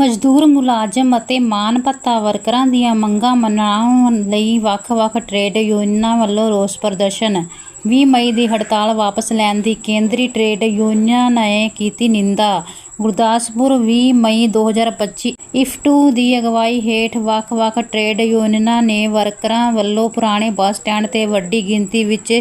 ਮਜ਼ਦੂਰ ਮੁਲਾਜ਼ਮ ਅਤੇ ਮਾਣ ਭੱਤਾ ਵਰਕਰਾਂ ਦੀਆਂ ਮੰਗਾਂ ਮਨਾਉਣ ਲਈ ਵੱਖ-ਵੱਖ ਟਰੇਡ ਯੂਨੀਅਨਾਂ ਵੱਲੋਂ ਰੋਸ ਪ੍ਰਦਰਸ਼ਨ। 20 ਮਈ ਦੀ ਹੜਤਾਲ ਵਾਪਸ ਲੈਣ ਦੀ ਕੇਂਦਰੀ ਟਰੇਡ ਯੂਨੀਅਨ ਨੇ ਕੀਤੀ ਨਿੰਦਾ। ਗੁਰਦਾਸਪੁਰ 20 ਮਈ 2025 ਇਫਟੂ ਦੀ ਅਗਵਾਈ ਹੇਠ ਵੱਖ-ਵੱਖ ਟਰੇਡ ਯੂਨੀਅਨਾਂ ਨੇ ਵਰਕਰਾਂ ਵੱਲੋਂ ਪੁਰਾਣੇ ਬੱਸ ਸਟੈਂਡ ਤੇ ਵੱਡੀ ਗਿਣਤੀ ਵਿੱਚ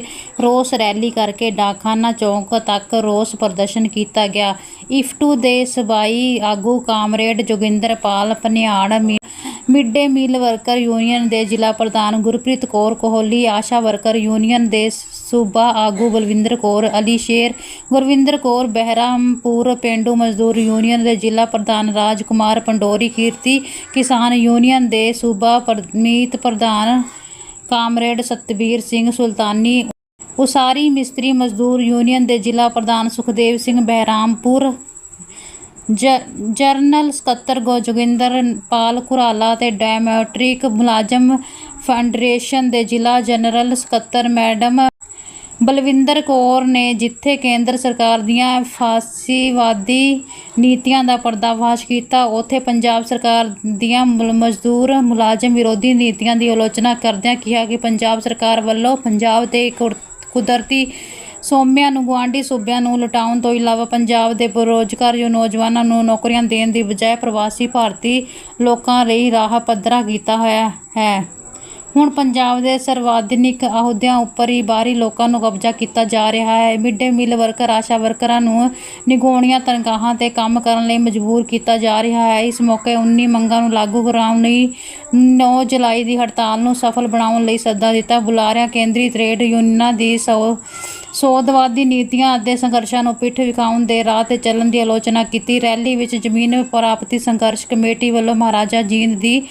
ਰੋਸ ਰੈਲੀ ਕਰਕੇ ਡਾਕਖਾਨਾ ਚੌਂਕ ਤੱਕ ਰੋਸ ਪ੍ਰਦਰਸ਼ਨ ਕੀਤਾ ਗਿਆ। ਇਫਟੂ ਦੇ ਸਬਾਈ ਆਗੂ ਕਾਮਰੇਡ ਜੋਗਿੰਦਰਪਾਲ ਪਨਿਆੜ ਮੀ- mid day meal worker union ਦੇ ਜ਼ਿਲ੍ਹਾ ਪ੍ਰਧਾਨ ਗੁਰਪ੍ਰੀਤ ਕੌਰ ਕੋਹਲੀ, ਆਸ਼ਾ ਵਰਕਰ ਯੂਨੀਅਨ ਦੇ ਸੂਬਾ ਆਗੂ ਬਲਵਿੰਦਰ ਕੌਰ, ਅਲੀ ਸ਼ੇਰ, ਗੁਰਵਿੰਦਰ ਕੌਰ, ਬਹਿਰਾਮਪੁਰ ਪਿੰਡੂ ਮਜ਼ਦੂਰ ਯੂਨੀਅਨ ਦੇ ਜ਼ਿਲ੍ਹਾ ਪ੍ਰਧਾਨ ਰਾਜ ਕੁਮਾਰ ਪੰਡੋਰੀ, ਕੀਰਤੀ ਕਿਸਾਨ ਯੂਨੀਅਨ ਦੇ ਸੂਬਾ ਪਰਮੀਤ ਪ੍ਰਧਾਨ ਕਾਮਰੇਡ ਸਤਬੀਰ ਸਿੰਘ ਸੁਲਤਾਨੀ ਉਸਾਰੀ ਮਿਸਤਰੀ ਮਜ਼ਦੂਰ ਯੂਨੀਅਨ ਦੇ ਜ਼ਿਲ੍ਹਾ ਪ੍ਰਧਾਨ ਸੁਖਦੇਵ ਸਿੰਘ ਬਹਿਰਾਮਪੁਰ, ਜ- ਜਰਨਲ ਸਕੱਤਰ ਗੋਜਗਿੰਦਰ ਪਾਲ ਕੁਰਾਲਾ ਤੇ ਡੈਮੋਟ੍ਰਿਕ ਮੁਲਾਜ਼ਮ ਫੈਡਰੇਸ਼ਨ ਦੇ ਜ਼ਿਲ੍ਹਾ ਜਨਰਲ ਸਕੱਤਰ ਮੈਡਮ ਬਲਵਿੰਦਰ ਕੌਰ ਨੇ ਜਿੱਥੇ ਕੇਂਦਰ ਸਰਕਾਰ ਦੀਆਂ ਫਾਸੀਵਾਦੀ ਨੀਤੀਆਂ ਦਾ ਪਰਦਾਫਾਸ਼ ਕੀਤਾ, ਉੱਥੇ ਪੰਜਾਬ ਸਰਕਾਰ ਦੀਆਂ ਮੁਲ- ਮਜ਼ਦੂਰ ਮੁਲਾਜ਼ਮ ਵਿਰੋਧੀ ਨੀਤੀਆਂ ਦੀ ਆਲੋਚਨਾ ਕਰਦਿਆਂ ਕਿਹਾ ਕਿ ਪੰਜਾਬ ਸਰਕਾਰ ਵੱਲੋਂ ਪੰਜਾਬ ਦੇ ਕੁਰ- ਕੁਦਰਤੀ ਸੋਮਿਆਂ ਨੂੰ, ਗੁਆਂਢੀ ਸੂਬਿਆਂ ਨੂੰ ਲੁਟਾਉਣ ਤੋਂ ਇਲਾਵਾ ਪੰਜਾਬ ਦੇ ਬੇਰੁਜ਼ਗਾਰ ਜੋ ਨੌਜਵਾਨਾਂ ਨੂੰ ਨੌਕਰੀਆਂ ਦੇਣ ਦੀ ਬਜਾਏ ਪ੍ਰਵਾਸੀ ਭਾਰਤੀ ਲੋਕਾਂ ਲਈ ਰਾਹ ਪੱਧਰਾ ਕੀਤਾ ਹੋਇਆ ਹੈ। ਹੁਣ ਪੰਜਾਬ ਦੇ ਸਰਵਾਧਿਨਿਕ ਅਹੁਦਿਆਂ ਉੱਪਰ ਹੀ ਬਾਹਰੀ ਲੋਕਾਂ ਨੂੰ ਕਬਜ਼ਾ ਕੀਤਾ ਜਾ ਰਿਹਾ ਹੈ। ਮਿਡ ਡੇ ਮੀਲ ਵਰਕਰ, ਆਸ਼ਾ ਵਰਕਰਾਂ ਨੂੰ ਨਿਗੋਣੀਆਂ ਤਨਖਾਹਾਂ ਤੇ ਕੰਮ ਕਰਨ ਲਈ ਮਜਬੂਰ ਕੀਤਾ ਜਾ ਰਿਹਾ ਹੈ। ਇਸ ਮੌਕੇ 19 ਮੰਗਾਂ ਨੂੰ ਲਾਗੂ ਕਰਾਉਣ ਲਈ 9 ਜੁਲਾਈ ਦੀ ਹੜਤਾਲ ਨੂੰ ਸਫਲ ਬਣਾਉਣ ਲਈ ਸੱਦਾ ਦਿੱਤਾ। ਬੁਲਾਰਿਆਂ, ਕੇਂਦਰੀ ਟ੍ਰੇਡ ਯੂਨੀਅਨਾਂ ਦੀ ਸੌ ਸੋਧਵਾਦੀ ਨੀਤੀਆਂ ਅਤੇ ਸੰਘਰਸ਼ਾਂ ਨੂੰ ਪਿੱਠ ਵਿਖਾਉਣ ਦੇ ਰਾਹ ਤੇ ਚੱਲਣ ਦੀ ਆਲੋਚਨਾ ਕੀਤੀ। ਰੈਲੀ ਵਿੱਚ ਜ਼ਮੀਨ ਪ੍ਰਾਪਤੀ ਸੰਘਰਸ਼ ਕਮੇਟੀ ਵੱਲੋਂ ਮਹਾਰਾਜਾ ਜੀਂਦ ਦੀ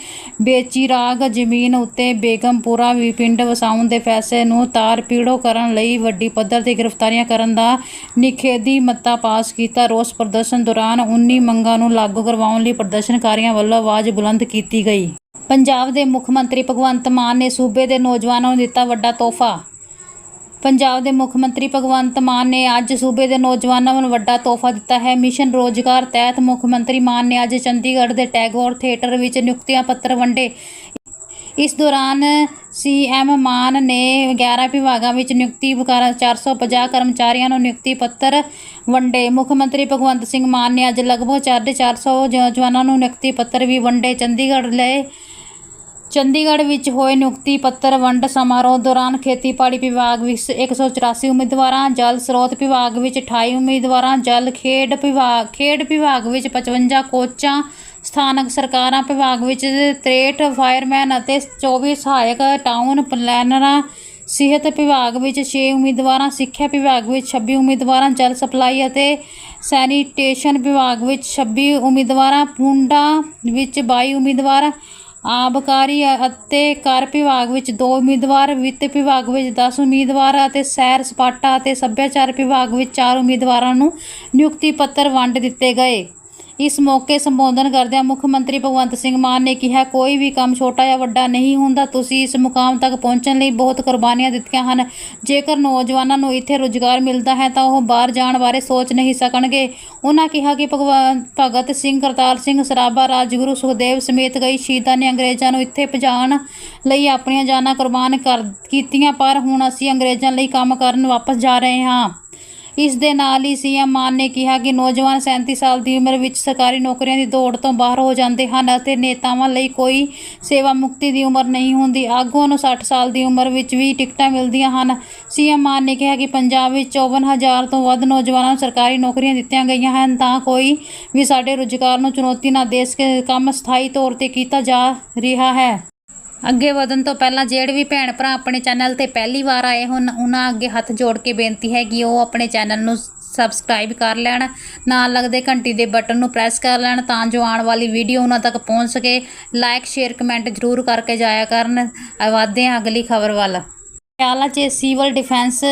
ਬੇਚਿਰਾਗ ਜ਼ਮੀਨ ਉੱਤੇ ਬੇਗਮਪੁਰਾ ਵੀ ਪਿੰਡ ਵਸਾਉਣ ਦੇ ਫੈਸਲੇ ਨੂੰ ਤਾਰ ਪੀੜੋ ਕਰਨ ਲਈ ਵੱਡੀ ਪੱਧਰ ਤੇ ਗ੍ਰਿਫਤਾਰੀਆਂ ਕਰਨ ਦਾ ਨਿਖੇਧੀ ਮਤਾ ਪਾਸ ਕੀਤਾ। ਰੋਸ ਪ੍ਰਦਰਸ਼ਨ ਦੌਰਾਨ 19 ਮੰਗਾਂ ਨੂੰ ਲਾਗੂ ਕਰਵਾਉਣ ਲਈ ਪ੍ਰਦਰਸ਼ਨਕਾਰੀਆਂ ਵੱਲੋਂ ਆਵਾਜ਼ ਬੁਲੰਦ ਕੀਤੀ ਗਈ। ਪੰਜਾਬ ਦੇ ਮੁੱਖ ਮੰਤਰੀ ਭਗਵੰਤ ਮਾਨ ਨੇ ਸੂਬੇ ਦੇ ਨੌਜਵਾਨਾਂ ਨੂੰ ਦਿੱਤਾ ਵੱਡਾ ਤੋਹਫਾ। ਪੰਜਾਬ ਦੇ ਮੁੱਖ ਮੰਤਰੀ ਭਗਵੰਤ ਮਾਨ ਨੇ ਅੱਜ ਸੂਬੇ ਦੇ ਨੌਜਵਾਨਾਂ ਨੂੰ ਵੱਡਾ ਤੋਹਫਾ ਦਿੱਤਾ ਹੈ। ਮਿਸ਼ਨ ਰੋਜ਼ਗਾਰ ਤਹਿਤ ਮੁੱਖ ਮੰਤਰੀ ਮਾਨ ਨੇ ਅੱਜ ਚੰਡੀਗੜ੍ਹ ਦੇ ਟੈਗੋਰ ਥੀਏਟਰ ਵਿੱਚ ਨਿਯੁਕਤੀਆਂ ਪੱਤਰ ਵੰਡੇ। ਇਸ ਦੌਰਾਨ ਸੀਐਮ ਮਾਨ ਨੇ 11 ਵਿਭਾਗਾਂ ਵਿੱਚ ਨਿਯੁਕਤੀ ਵਕਾਰ 450 ਕਰਮਚਾਰੀਆਂ ਨੂੰ ਨਿਯੁਕਤੀ ਪੱਤਰ ਵੰਡੇ। ਮੁੱਖ ਮੰਤਰੀ ਭਗਵੰਤ ਸਿੰਘ ਮਾਨ ਨੇ ਅੱਜ ਲਗਭਗ 450 ਨੌਜਵਾਨਾਂ ਨੂੰ ਨਿਯੁਕਤੀ ਪੱਤਰ ਵੀ ਵੰਡੇ। ਚੰਡੀਗੜ੍ਹ ਲਏ ਚੰਡੀਗੜ੍ਹ ਵਿੱਚ ਹੋਏ ਨਿਯੁਕਤੀ ਪੱਤਰ ਵੰਡ ਸਮਾਰੋਹ ਦੌਰਾਨ ਖੇਤੀਬਾੜੀ ਵਿਭਾਗ ਵਿੱਚ 184 ਉਮੀਦਵਾਰਾਂ, ਜਲ ਸਰੋਤ ਵਿਭਾਗ ਵਿੱਚ 28 ਉਮੀਦਵਾਰਾਂ, ਜਲ ਖੇਡ ਵਿਭਾਗ ਖੇਡ ਵਿਭਾਗ ਵਿੱਚ 55 ਕੋਚਾਂ, ਸਥਾਨਕ ਸਰਕਾਰਾਂ ਵਿਭਾਗ ਵਿੱਚ 63 ਫਾਇਰਮੈਨ ਅਤੇ 24 ਸਹਾਇਕ ਟਾਊਨ ਪਲੈਨਰਾਂ, ਸਿਹਤ ਵਿਭਾਗ ਵਿੱਚ 6 ਉਮੀਦਵਾਰਾਂ, ਸਿੱਖਿਆ ਵਿਭਾਗ ਵਿੱਚ 26 ਉਮੀਦਵਾਰਾਂ, ਜਲ ਸਪਲਾਈ ਅਤੇ ਸੈਨੀਟੇਸ਼ਨ ਵਿਭਾਗ ਵਿੱਚ 26 ਉਮੀਦਵਾਰਾਂ, ਪੁੰਡਾ ਵਿੱਚ 22 ਉਮੀਦਵਾਰ ਆਬਕਾਰੀ ਅਤੇ ਕਰ ਵਿਭਾਗ ਵਿੱਚ 2 ਉਮੀਦਵਾਰ, ਵਿੱਤ ਵਿਭਾਗ ਵਿੱਚ 10 ਉਮੀਦਵਾਰ ਅਤੇ ਸੈਰ ਸਪਾਟਾ ਅਤੇ ਸੱਭਿਆਚਾਰ ਵਿਭਾਗ ਵਿੱਚ 4 ਉਮੀਦਵਾਰਾਂ ਨੂੰ ਨਿਯੁਕਤੀ ਪੱਤਰ ਵੰਡ ਦਿੱਤੇ ਗਏ। ਇਸ ਮੌਕੇ ਸੰਬੋਧਨ ਕਰਦਿਆਂ ਮੁੱਖ ਮੰਤਰੀ ਭਗਵੰਤ ਸਿੰਘ ਮਾਨ ਨੇ ਕਿਹਾ, ਕੋਈ ਵੀ ਕੰਮ ਛੋਟਾ ਜਾਂ ਵੱਡਾ ਨਹੀਂ ਹੁੰਦਾ, ਤੁਸੀਂ ਇਸ ਮੁਕਾਮ ਤੱਕ ਪਹੁੰਚਣ ਲਈ ਬਹੁਤ ਕੁਰਬਾਨੀਆਂ ਦਿੱਤੀਆਂ ਹਨ। ਜੇਕਰ ਨੌਜਵਾਨਾਂ ਨੂੰ ਇੱਥੇ ਰੁਜ਼ਗਾਰ ਮਿਲਦਾ ਹੈ, ਤਾਂ ਉਹ ਬਾਹਰ ਜਾਣ ਬਾਰੇ ਸੋਚ ਨਹੀਂ ਸਕਣਗੇ। ਉਹਨਾਂ ਕਿਹਾ ਕਿ ਭਗਵਾਨ ਭਗਤ ਸਿੰਘ, ਕਰਤਾਰ ਸਿੰਘ ਸਰਾਭਾ, ਰਾਜਗੁਰੂ ਸੁਖਦੇਵ ਸਮੇਤ ਕਈ ਸ਼ਹੀਦਾਂ ਨੇ ਅੰਗਰੇਜ਼ਾਂ ਨੂੰ ਇੱਥੇ ਪਹੁੰਚਾਉਣ ਲਈ ਆਪਣੀਆਂ ਜਾਨਾਂ ਕੁਰਬਾਨ ਕਰ, ਕੀਤੀਆਂ, ਪਰ ਹੁਣ ਅਸੀਂ ਅੰਗਰੇਜ਼ਾਂ ਲਈ ਕੰਮ ਕਰਨ ਵਾਪਸ ਜਾ ਰਹੇ ਹਾਂ। ਇਸ ਦੇ ਨਾਲ ਹੀ ਸੀਐਮ ਮਾਨ ਨੇ ਕਿਹਾ ਕਿ ਨੌਜਵਾਨ 37 ਸਾਲ ਦੀ ਉਮਰ ਵਿੱਚ ਸਰਕਾਰੀ ਨੌਕਰੀਆਂ ਦੀ ਦੌੜ ਤੋਂ ਬਾਹਰ ਹੋ ਜਾਂਦੇ ਹਨ ਅਤੇ ਨੇਤਾਵਾਂ ਲਈ ਕੋਈ ਸੇਵਾ ਮੁਕਤੀ ਦੀ ਉਮਰ ਨਹੀਂ ਹੁੰਦੀ। ਆਗੂਆਂ ਨੂੰ 60 ਸਾਲ ਦੀ ਉਮਰ ਵਿੱਚ ਵੀ ਟਿਕਟਾਂ ਮਿਲਦੀਆਂ ਹਨ। ਸੀਐਮ ਮਾਨ ਨੇ ਕਿਹਾ ਕਿ ਪੰਜਾਬ ਵਿੱਚ 54000 ਤੋਂ ਵੱਧ ਨੌਜਵਾਨਾਂ ਨੂੰ ਸਰਕਾਰੀ ਨੌਕਰੀਆਂ ਦਿੱਤੀਆਂ ਗਈਆਂ ਹਨ। ਤਾਂ ਕੋਈ ਵੀ ਸਾਡੇ ਰੁਜ਼ਗਾਰ ਨੂੰ ਚੁਣੌਤੀ ਨਾ ਦੇ ਸਕੇ, ਕੰਮ ਸਥਾਈ ਤੌਰ ਤੇ ਕੀਤਾ ਜਾ ਰਿਹਾ ਹੈ। ਅੱਗੇ ਵਧਣ ਤੋਂ ਪਹਿਲਾਂ ਜਿਹੜੇ ਵੀ ਭੈਣ ਭਰਾ ਆਪਣੇ ਚੈਨਲ ਤੇ ਪਹਿਲੀ ਵਾਰ ਆਏ ਹੋਣ, ਉਹਨਾਂ ਅੱਗੇ ਹੱਥ ਜੋੜ ਕੇ ਬੇਨਤੀ ਹੈ ਕਿ ਉਹ ਆਪਣੇ ਚੈਨਲ ਨੂੰ ਸਬਸਕ੍ਰਾਈਬ ਕਰ ਲੈਣ, ਨਾਲ ਲੱਗਦੇ ਘੰਟੀ ਦੇ ਬਟਨ ਨੂੰ ਪ੍ਰੈਸ ਕਰ ਲੈਣ ਤਾਂ ਜੋ ਆਉਣ ਵਾਲੀ ਵੀਡੀਓ ਉਹਨਾਂ ਤੱਕ ਪਹੁੰਚ ਸਕੇ। ਲਾਈਕ ਸ਼ੇਅਰ ਕਮੈਂਟ ਜ਼ਰੂਰ ਕਰਕੇ ਜਾਇਆ ਕਰਨ। ਆਵਾਦੇ ਹਾਂ ਅਗਲੀ ਖਬਰ ਵੱਲ। ਪਟਿਆਲਾ 'ਚ ਸਿਵਲ ਡਿਫੈਂਸ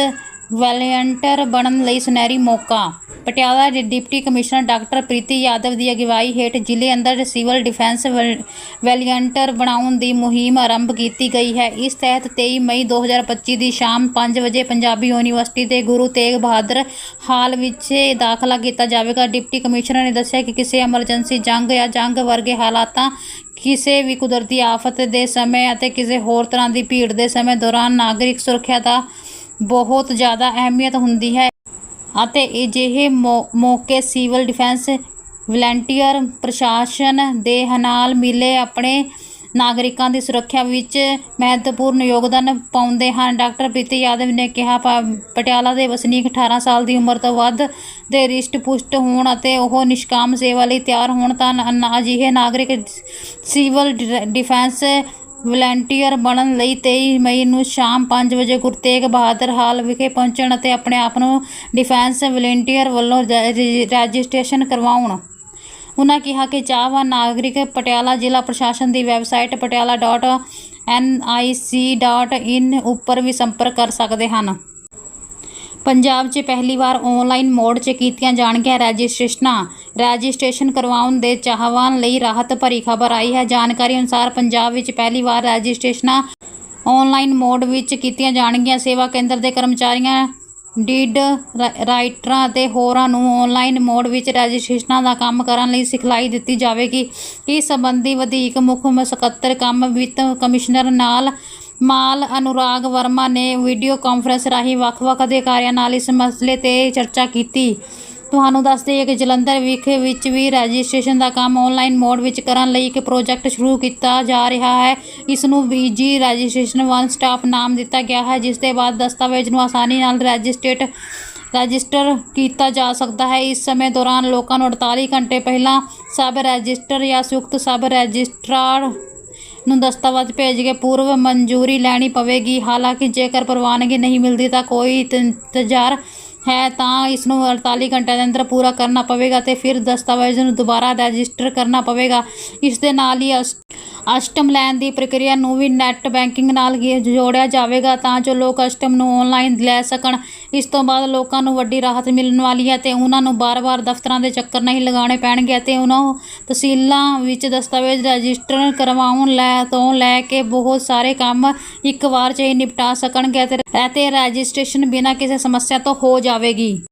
ਵੈਲੀਅੰਟਰ ਬਣਨ ਲਈ ਸੁਨਹਿਰੀ ਮੌਕਾ। ਪਟਿਆਲਾ ਦੇ deputy commissioner doctor Preeti Yadav ਦੀ ਅਗਵਾਈ ਹੇਠ ਜ਼ਿਲ੍ਹੇ ਅੰਦਰ ਸਿਵਲ ਡਿਫੈਂਸ ਵੈਲ- ਵੈਲੀਅੰਟਰ ਬਣਾਉਣ ਦੀ ਮੁਹਿੰਮ ਆਰੰਭ ਕੀਤੀ ਗਈ ਹੈ। ਇਸ ਤਹਿਤ 23 ਮਈ 2025 ਦੀ ਸ਼ਾਮ 5 ਵਜੇ ਪੰਜਾਬੀ ਯੂਨੀਵਰਸਿਟੀ ਦੇ ਗੁਰੂ ਤੇਗ ਬਹਾਦਰ ਹਾਲ ਵਿੱਚ ਦਾਖਲਾ ਕੀਤਾ ਜਾਵੇਗਾ। ਡਿਪਟੀ ਕਮਿਸ਼ਨਰ ਨੇ ਦੱਸਿਆ ਕਿ ਕਿਸੇ ਐਮਰਜੈਂਸੀ ਜੰਗ ਜਾਂ ਜੰਗ ਵਰਗੇ ਹਾਲਾਤਾਂ ਕਿਸੇ ਵੀ ਕੁਦਰਤੀ ਆਫਤ ਦੇ ਸਮੇਂ ਅਤੇ ਕਿਸੇ ਹੋਰ ਤਰ੍ਹਾਂ ਦੀ ਭੀੜ ਦੇ ਸਮੇਂ ਦੌਰਾਨ ਨਾਗਰਿਕ ਸੁਰੱਖਿਆ ਦਾ ਬਹੁਤ ਜ਼ਿਆਦਾ ਅਹਿਮੀਅਤ ਹੁੰਦੀ ਹੈ ਅਤੇ ਅਜਿਹੇ ਮੌਕੇ ਸਿਵਲ ਡਿਫੈਂਸ ਵਲੰਟੀਅਰ ਪ੍ਰਸ਼ਾਸਨ ਦੇ ਨਾਲ ਮਿਲੇ ਆਪਣੇ ਨਾਗਰਿਕਾਂ ਦੀ ਸੁਰੱਖਿਆ ਵਿੱਚ ਮਹੱਤਵਪੂਰਨ ਯੋਗਦਾਨ ਪਾਉਂਦੇ ਹਨ। ਡਾਕਟਰ ਪ੍ਰੀਤੀ ਯਾਦਵ ਨੇ ਕਿਹਾ ਪਟਿਆਲਾ ਦੇ ਵਸਨੀਕ 18 ਸਾਲ ਦੀ ਉਮਰ ਤੋਂ ਵੱਧ ਦੇ ਰਿਸ਼ਟ ਪੁਸ਼ਟ ਹੋਣ ਅਤੇ ਉਹ ਨਿਸ਼ਕਾਮ ਸੇਵਾ ਲਈ ਤਿਆਰ ਹੋਣ ਤਾਂ ਨ- ਅਜਿਹੇ ਨਾਗਰਿਕ ਸਿਵਲ ਡਿ- ਡਿਫੈਂਸ ਵਲੰਟੀਅਰ ਬਣਨ ਲਈ 23 ਮਈ ਨੂੰ ਸ਼ਾਮ 5 ਵਜੇ ਗੁਰੂ ਤੇਗ ਬਹਾਦਰ ਹਾਲ ਵਿਖੇ ਪਹੁੰਚਣ ਅਤੇ ਆਪਣੇ ਆਪ ਨੂੰ ਡਿਫੈਂਸ ਵਲੰਟੀਅਰ ਵੱਲੋਂ ਰਜਿ- ਰਜਿ- ਰਜਿਸਟ੍ਰੇਸ਼ਨ ਕਰਵਾਉਣ। ਉਨ੍ਹਾਂ ਕਿਹਾ ਕਿ ਚਾਹਵਾਨ ਨਾਗਰਿਕ ਪਟਿਆਲਾ ਜ਼ਿਲ੍ਹਾ ਪ੍ਰਸ਼ਾਸਨ ਦੀ ਵੈਬਸਾਈਟ ਪਟਿਆਲਾ.nic.in ਉੱਪਰ ਵੀ ਸੰਪਰਕ ਕਰ ਸਕਦੇ ਹਨ। ਪੰਜਾਬ 'ਚ ਪਹਿਲੀ ਵਾਰ ਆਨਲਾਈਨ ਮੋਡ 'ਚ ਕੀਤੀਆਂ ਜਾਣਗੀਆਂ ਰਜਿਸਟ੍ਰੇਸ਼ਨਾਂ। ਰਜਿਸਟ੍ਰੇਸ਼ਨ ਕਰਵਾਉਣ ਦੇ ਚਾਹਵਾਨ ਲਈ ਰਾਹਤ ਭਰੀ ਖਬਰ ਆਈ ਹੈ। ਜਾਣਕਾਰੀ ਅਨੁਸਾਰ ਪੰਜਾਬ ਵਿੱਚ ਪਹਿਲੀ ਵਾਰ ਰਜਿਸਟ੍ਰੇਸ਼ਨਾਂ ਆਨਲਾਈਨ ਮੋਡ ਵਿੱਚ ਕੀਤੀਆਂ ਜਾਣਗੀਆਂ। ਸੇਵਾ ਕੇਂਦਰ ਦੇ ਕਰਮਚਾਰੀਆਂ, ਡੀਡ ਰਾਈਟਰਾਂ ਅਤੇ ਹੋਰਾਂ ਨੂੰ ਆਨਲਾਈਨ ਮੋਡ ਵਿੱਚ ਰਜਿਸਟ੍ਰੇਸ਼ਨਾਂ ਦਾ ਕੰਮ ਕਰਨ ਲਈ ਸਿਖਲਾਈ ਦਿੱਤੀ ਜਾਵੇਗੀ। ਇਸ ਸੰਬੰਧੀ ਵਧੀਕ ਮੁੱਖ ਸਕੱਤਰ ਕੰਮ ਵਿੱਤ ਕਮਿਸ਼ਨਰ ਨਾਲ ਮਾਲ ਅਨੁਰਾਗ ਵਰਮਾ ਨੇ ਵੀਡੀਓ ਕਾਨਫਰੰਸ ਰਾਹੀਂ ਵੱਖ-ਵੱਖ ਅਧਿਕਾਰੀਆਂ ਨਾਲ ਇਸ ਮਸਲੇ ਤੇ ਚਰਚਾ ਕੀਤੀ। ਤੁਹਾਨੂੰ ਦੱਸ ਦਈਏ ਕਿ ਜਲੰਧਰ ਵਿਖੇ ਵਿੱਚ ਵੀ ਰਜਿਸਟ੍ਰੇਸ਼ਨ ਦਾ ਕੰਮ ਆਨਲਾਈਨ ਮੋਡ ਵਿੱਚ ਕਰਨ ਲਈ ਇੱਕ ਪ੍ਰੋਜੈਕਟ ਸ਼ੁਰੂ ਕੀਤਾ ਜਾ ਰਿਹਾ ਹੈ। ਇਸ ਨੂੰ ਬੀਜੀ ਰਜਿਸਟ੍ਰੇਸ਼ਨ ਵਨ ਸਟਾਪ ਨਾਮ ਦਿੱਤਾ ਗਿਆ ਹੈ, ਜਿਸ ਦੇ ਬਾਅਦ ਦਸਤਾਵੇਜ਼ ਨੂੰ ਆਸਾਨੀ ਨਾਲ ਰਜਿਸਟ੍ਰੇਟ ਰਜਿਸਟਰ ਕੀਤਾ ਜਾ ਸਕਦਾ ਹੈ। ਇਸ ਸਮੇਂ ਦੌਰਾਨ ਲੋਕਾਂ ਨੂੰ 48 ਘੰਟੇ ਪਹਿਲਾਂ ਸਬ ਰਜਿਸਟਰ ਜਾਂ ਸੰਯੁਕਤ ਸਬ ਰਜਿਸਟਰਾਰ ਨੂੰ ਦਸਤਾਵੇਜ਼ ਭੇਜ ਕੇ ਪੂਰਵ ਮਨਜ਼ੂਰੀ ਲੈਣੀ ਪਵੇਗੀ। ਹਾਲਾਂਕਿ ਜੇਕਰ ਪ੍ਰਵਾਨਗੀ ਨਹੀਂ ਮਿਲਦੀ ਤਾਂ ਕੋਈ ਤ- ਇੰਤਜ਼ਾਰ ਹੈ ਤਾਂ ਇਸ ਨੂੰ 48 ਘੰਟਿਆਂ ਦੇ ਅੰਦਰ ਪੂਰਾ ਕਰਨਾ ਪਵੇਗਾ ਤੇ ਫਿਰ ਦਸਤਾਵੇਜ਼ ਨੂੰ ਦੁਬਾਰਾ ਰਜਿਸਟਰ ਕਰਨਾ ਪਵੇਗਾ। ਇਸ ਦੇ ਨਾਲ ਹੀ ਅਸ- ਅਸ਼ਟਮ ਲੈਣ ਦੀ ਪ੍ਰਕਿਰਿਆ ਨੂੰ ਵੀ ਨੈੱਟ ਬੈਂਕਿੰਗ ਨਾਲ ਜੋੜਿਆ ਜਾਵੇਗਾ ਤਾਂ ਜੋ ਲੋਕ ਅਸ਼ਟਮ ਨੂੰ ਆਨਲਾਈਨ ਲੈ ਸਕਣ। ਇਸ ਤੋਂ ਬਾਅਦ ਲੋਕਾਂ ਨੂੰ ਵੱਡੀ ਰਾਹਤ ਮਿਲਣ ਵਾਲੀ ਹੈ ਤੇ ਉਹਨਾਂ ਨੂੰ ਬਾਰ-ਬਾਰ ਦਫ਼ਤਰਾਂ ਦੇ ਚੱਕਰ ਨਹੀਂ ਲਗਾਉਣੇ ਪੈਣਗੇ ਤੇ ਉਹਨਾਂ ਤਹਿਸੀਲਾਂ ਵਿੱਚ ਦਸਤਾਵੇਜ਼ ਰਜਿਸਟਰ ਕਰਵਾਉਣ ਲੈ ਤੋਂ ਲੈ ਕੇ ਬਹੁਤ ਸਾਰੇ ਕੰਮ ਇੱਕ ਵਾਰ 'ਚ ਹੀ ਨਿਪਟਾ ਸਕਣਗੇ ਅਤੇ ਅਤੇ ਰਜਿਸਟ੍ਰੇਸ਼ਨ ਬਿਨਾਂ ਕਿਸੇ ਸਮੱਸਿਆ ਤੋਂ ਹੋ ਜਾਵੇਗੀ।